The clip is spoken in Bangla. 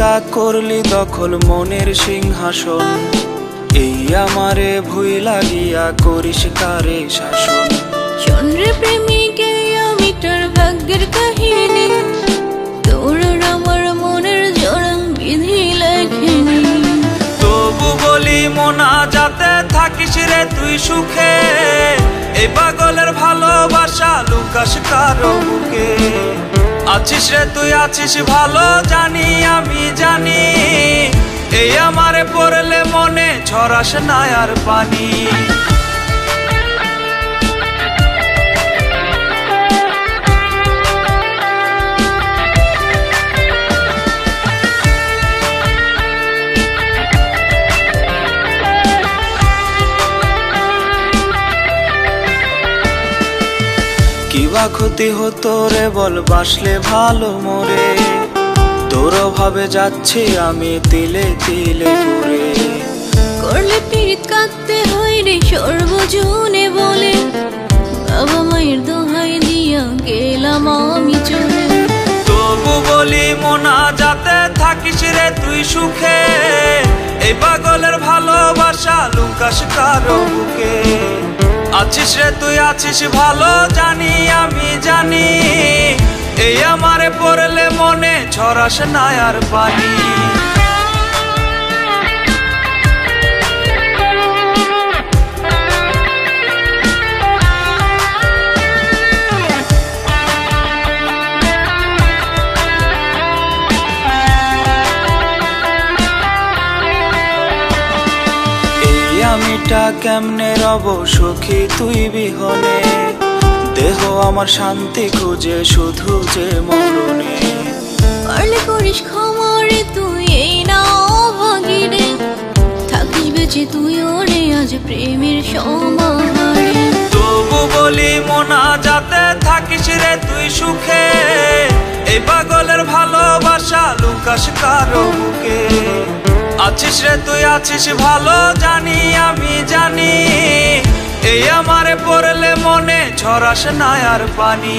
প্রেমিকা করলি দখল মনের সিংহাসন। এই আমারে ভুই লাগিয়া করিস কারে শাসন। চন্দ্র প্রেমিকে আমি তোর ভাগ্যের কাহিনী তোর আমার মনের জড়ং বিধি লেখেনি। তবু বলি মোনা যাতে থাকিস রে তুই সুখে। আছিস রে, তুই আছিস ভালো, জানি, আমি জানি। এই আমারে পড়লে মনে ছড়াস না আর পানি। কিবা ক্ষতি হতো রে বল বাসলে ভালো মোরে তোর ভাবে যাচ্ছি আমি তিলে তিলে করে করলে পীড়িত কাঁদতে হয় রে সর্বজনে বলে। বাবা মায়ের দোহাই দিয়া গেলাম আমি চলে। তবু বলি মোনা যাতে থাকিস রে তুই সুখে। এই পাগলের ভালোবাসা লুকাস কারও বুকে। আছিস রে তুই আছিস ভালো জানি। আমারে পড়লে মনে ছড়াস না আর পানি আমিটা কেমনে রব সুখী তুই বিহনে? দেহ আমার শান্তি খুঁজে শুধু যে মরণে। পারলে করিস ক্ষমা রে তুই এই না ভাগি থাকিস বেঁচে তুই ওরে আজ প্রেমের সমাহারে। তবু বলি মোনা যাতে থাকিস রে তুই সুখে। এই পাগলের ভালোবাসা লুকাস কারও বুকে। আছিস রে তুই আছিস ভালো জানি আমি জানি। আমারে পড়লে মনে ছড়াস না আর পানি।